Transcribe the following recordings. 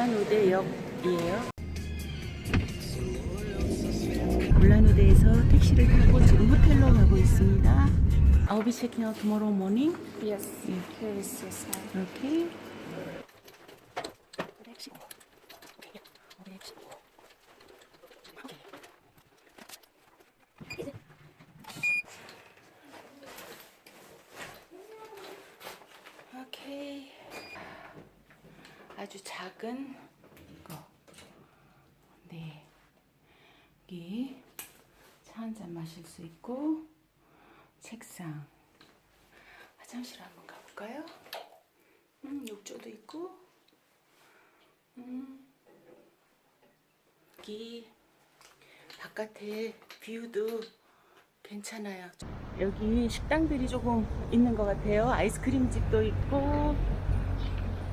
울란우대역이에요. 울란우대에서 택시를 타고 지금 호텔로 가고 있습니다. I'll be checking out tomorrow morning. Yes, here is your sign. Okay. 오케이. 아주 작은 거. 네. 여기 차 한 잔 마실 수 있고 책상. 화장실 한번 가볼까요? 음, 욕조도 있고. 음. 여기 바깥에 뷰도 괜찮아요. 여기 식당들이 조금 있는 것 같아요. 아이스크림 집도 있고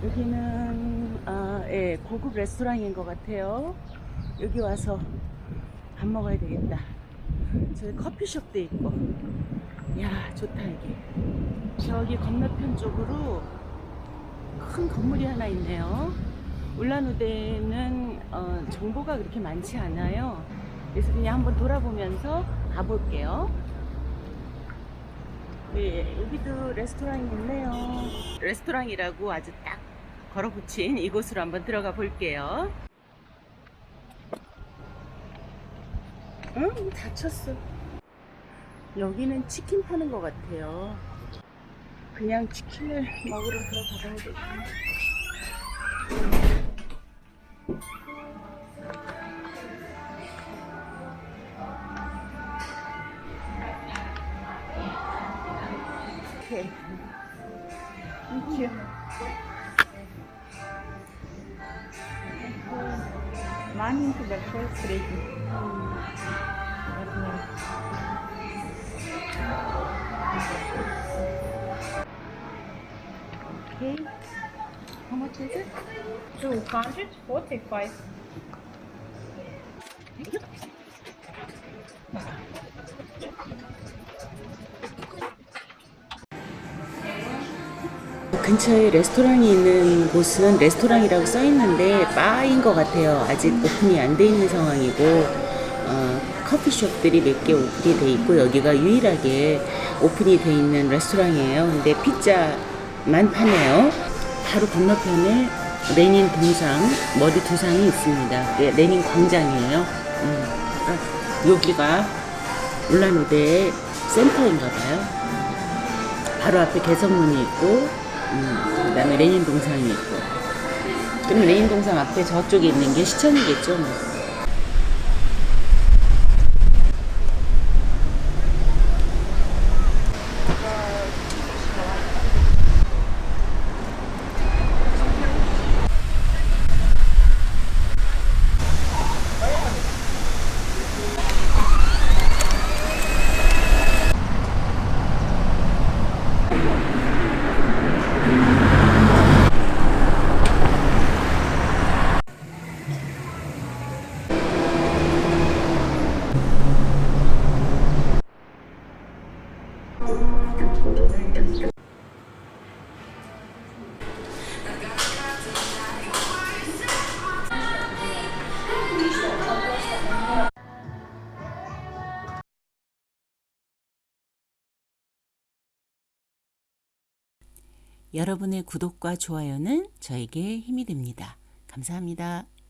여기는 아, 예, 고급 레스토랑인 것 같아요. 여기 와서 밥 먹어야 되겠다. 저기 커피숍도 있고. 야, 좋다 여기. 저기 건너편 쪽으로 큰 건물이 하나 있네요. 울란우대는 어, 정보가 그렇게 많지 않아요. 그래서 그냥 한번 돌아보면서 가볼게요. 네, 여기도 레스토랑이 있네요. 레스토랑이라고 아주 딱 걸어 붙인 이곳으로 한번 들어가 볼게요. 응, 닫혔어. 여기는 치킨 파는 것 같아요. 그냥 치킨을 먹으러 들어가 봐야 되겠네. 오케이. 땡큐. Маленький большой средний. Размер. Okay. How much is it? 245. Thank you. 근처에 레스토랑이 있는 곳은 레스토랑이라고 써 있는데 바인 것 같아요. 아직 오픈이 안 돼 있는 상황이고 어, 커피숍들이 몇 개 오픈이 돼 있고 여기가 유일하게 오픈이 돼 있는 레스토랑이에요. 근데 피자만 파네요. 바로 건너편에 레닌 동상 머리 두상이 있습니다. 네, 레닌 광장이에요. 음, 아, 여기가 울란우대의 센터인가 봐요. 바로 앞에 개선문이 있고, 음, 그 다음에 레닌 동상이 있고. 그럼 레닌 동상 앞에 저쪽에 있는 게 시청이겠죠, 뭐. 여러분의 구독과 좋아요는 저에게 힘이 됩니다. 감사합니다.